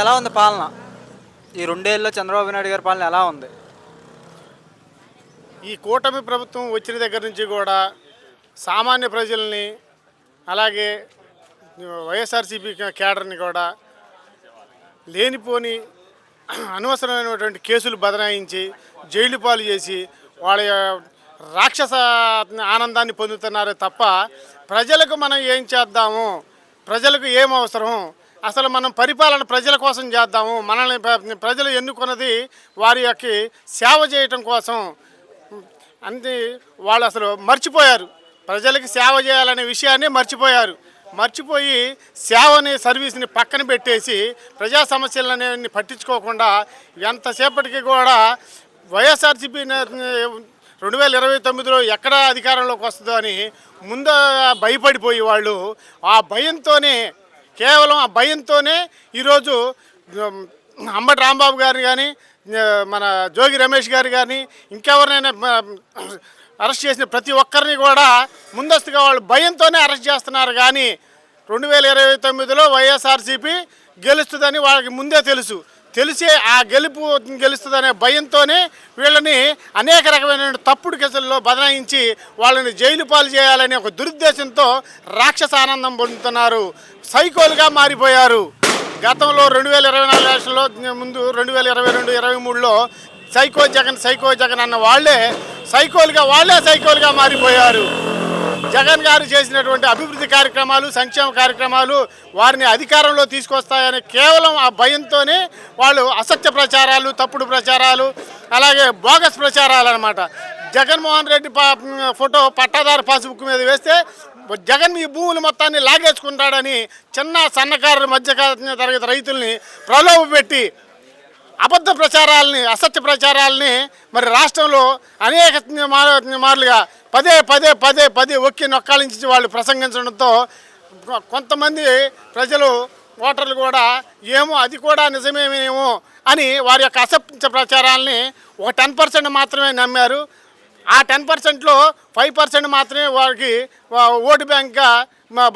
ఎలా ఉంది పాలన? ఈ రెండేళ్ళలో చంద్రబాబు నాయుడు గారి పాలన ఎలా ఉంది? ఈ కూటమి ప్రభుత్వం వచ్చిన దగ్గర నుంచి కూడా సామాన్య ప్రజల్ని అలాగే వైఎస్ఆర్సీపీ కేడర్ని కూడా లేనిపోని అనవసరమైనటువంటి కేసులు బదనాయించి జైలు పాలు చేసి వాళ్ళ రాక్షస ఆనందాన్ని పొందుతున్నారు తప్ప ప్రజలకు మనం ఏం చేద్దాము? ప్రజలకు ఏం అవసరం? అసలు మనం పరిపాలన ప్రజల కోసం చేద్దాము. మనల్ని ప్రజలు ఎన్నుకున్నది వారి యొక్క సేవ చేయటం కోసం. అంతే వాళ్ళు అసలు మర్చిపోయారు. ప్రజలకి సేవ చేయాలనే విషయాన్ని మర్చిపోయారు. మర్చిపోయి సేవని సర్వీస్ని పక్కన పెట్టేసి ప్రజా సమస్యలనేవి పట్టించుకోకుండా ఎంతసేపటికి కూడా వైఎస్ఆర్సీపీ రెండు వేల ఇరవై తొమ్మిదిలో ఎక్కడ అధికారంలోకి వస్తుందో అని ముందు భయపడిపోయి వాళ్ళు ఆ భయంతోనే కేవలం ఆ భయంతోనే ఈరోజు అంబటి రాంబాబు గారిని కానీ మన జోగి రమేష్ గారు కానీ ఇంకెవరినైనా అరెస్ట్ చేసిన ప్రతి ఒక్కరిని కూడా ముందస్తుగా వాళ్ళు భయంతోనే అరెస్ట్ చేస్తున్నారు. కానీ రెండు వేల ఇరవై తొమ్మిదిలో వైఎస్ఆర్సీపీ గెలుస్తుందని వాళ్ళకి ముందే తెలుసు. తెలిసే ఆ గెలుపు గెలుస్తుందనే భయంతోనే వీళ్ళని అనేక రకమైన తప్పుడు కేసుల్లో బదలాయించి వాళ్ళని జైలు పాలు చేయాలనే ఒక దురుద్దేశంతో రాక్షస ఆనందం పొందుతున్నారు. సైకోలుగా మారిపోయారు. గతంలో రెండు వేల ఇరవై నాలుగు ఎలక్షన్లో ముందు రెండు వేల ఇరవై రెండు ఇరవై మూడులో సైకో జగన్ సైకో జగన్ అన్న వాళ్ళే సైకోలుగా వాళ్ళే సైకోలుగా మారిపోయారు. జగన్ గారు చేసినటువంటి అభివృద్ధి కార్యక్రమాలు సంక్షేమ కార్యక్రమాలు వారిని అధికారంలో తీసుకొస్తాయని కేవలం ఆ భయంతోనే వాళ్ళు అసత్య ప్రచారాలు తప్పుడు ప్రచారాలు అలాగే బోగస్ ప్రచారాలు అనమాట జగన్మోహన్ రెడ్డి పా ఫోటో పట్టాదారు పాస్బుక్ మీద వేస్తే జగన్ ఈ భూములు మొత్తాన్ని లాగేసుకుంటాడని చిన్న సన్నకారు మధ్య తరగతి రైతుల్ని ప్రలోభ పెట్టి అబద్ధ ప్రచారాలని అసత్య ప్రచారాలని మరి రాష్ట్రంలో అనేక మారులుగా పదే పదే పదే పదే ఒక్కి నొక్కాలించి వాళ్ళు ప్రసంగించడంతో కొంతమంది ప్రజలు ఓటర్లు కూడా ఏమో అది కూడా నిజమేమేమో అని వారి యొక్క అసత్య ప్రచారాలని ఒక టెన్ పర్సెంట్ మాత్రమే నమ్మారు. ఆ టెన్ పర్సెంట్లో ఫైవ్ పర్సెంట్ మాత్రమే వారికి ఓటు బ్యాంక్గా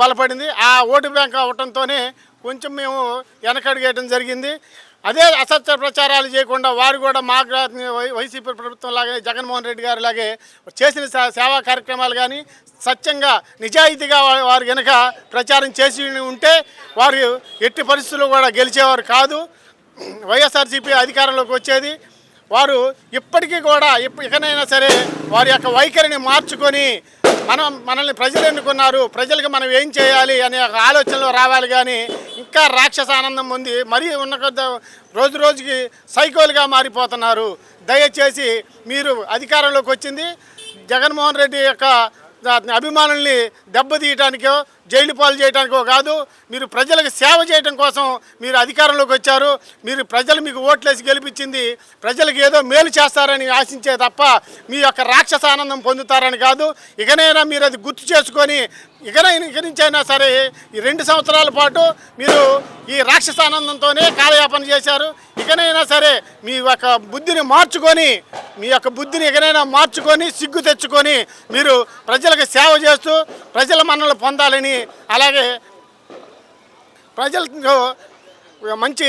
బలపడింది. ఆ ఓటు బ్యాంక్ అవటంతోనే కొంచెం మేము వెనకడిగేయడం జరిగింది. అదే అసత్య ప్రచారాలు చేయకుండా వారు కూడా మా వై- వైసీపీ ప్రభుత్వం లాగే జగన్మోహన్ రెడ్డి గారు లాగే చేసిన సేవా కార్యక్రమాలు కానీ సత్యంగా నిజాయితీగా వారు కనుక ప్రచారం చేసి ఉంటే వారు ఎట్టి పరిస్థితుల్లో కూడా గెలిచేవారు కాదు. వైఎస్ఆర్సీపీ అధికారంలోకి వచ్చేది. వారు ఇప్పటికీ కూడా ఇప్ప ఇకనైనా సరే వారి యొక్క వైఖరిని మార్చుకొని మనం మనల్ని ప్రజలు ఎన్నుకున్నారు. ప్రజలకు మనం ఏం చేయాలి అనే ఒక ఆలోచనలో రావాలి కానీ ఇంకా రాక్షస ఆనందం ఉంది. మరీ ఉన్న కొద్ది రోజు రోజుకి సైకోలుగా మారిపోతున్నారు. దయచేసి మీరు అధికారంలోకి వచ్చింది. జగన్మోహన్ రెడ్డి యొక్క అభిమానుల్ని దెబ్బతీయటానికో జైలు పాలు చేయడానికో కాదు మీరు ప్రజలకు సేవ చేయడం కోసం మీరు అధికారంలోకి వచ్చారు. మీరు ప్రజలు మీకు ఓట్లేసి గెలిపించింది ప్రజలకు ఏదో మేలు చేస్తారని ఆశించే తప్ప మీ యొక్క రాక్షస ఆనందం పొందుతారని కాదు. ఇకనైనా మీరు అది గుర్తు చేసుకొని ఇకనైనా ఇక నుంచైనా సరే ఈ రెండు సంవత్సరాల పాటు మీరు ఈ రాక్షస ఆనందంతోనే కాలయాపన చేశారు. ఇకనైనా సరే మీ యొక్క బుద్ధిని మార్చుకొని మీ యొక్క బుద్ధిని ఎగనైనా మార్చుకొని సిగ్గు తెచ్చుకొని మీరు ప్రజలకు సేవ చేస్తూ ప్రజల మన్నలు పొందాలని అలాగే ప్రజలకు మంచి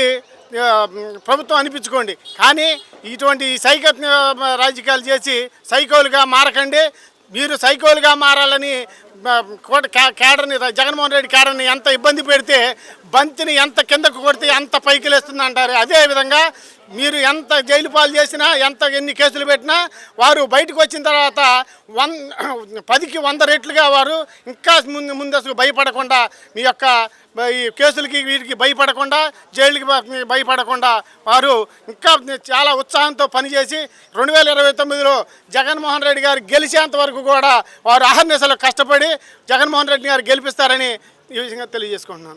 ప్రభుత్వం అనిపించుకోండి. కానీ ఇటువంటి సైక రాజకీయాలు చేసి సైకోలుగా మారకండి. మీరు సైకోలుగా మారాలని కోట కేడర్ని జగన్మోహన్ రెడ్డి కేడర్ని ఎంత ఇబ్బంది పెడితే బంతిని ఎంత కిందకు కొడితే ఎంత పైకి లేస్తుంది అంటారు. అదేవిధంగా మీరు ఎంత జైలు పాలు చేసినా ఎంత ఎన్ని కేసులు పెట్టినా వారు బయటకు వచ్చిన తర్వాత వన్ పదికి వంద రెట్లుగా వారు ఇంకా ముందు ముందస్తు భయపడకుండా మీ యొక్క ఈ కేసులకి వీటికి భయపడకుండా జైలుకి భయపడకుండా వారు ఇంకా చాలా ఉత్సాహంతో పనిచేసి రెండు వేల ఇరవై తొమ్మిదిలో జగన్మోహన్ రెడ్డి గారు గెలిచేంత వరకు కూడా వారు అహర్నిశలు కష్టపడి జగన్మోహన్ రెడ్డి గారు గెలిపిస్తారని ఈ విధంగా తెలియజేసుకుంటున్నాను.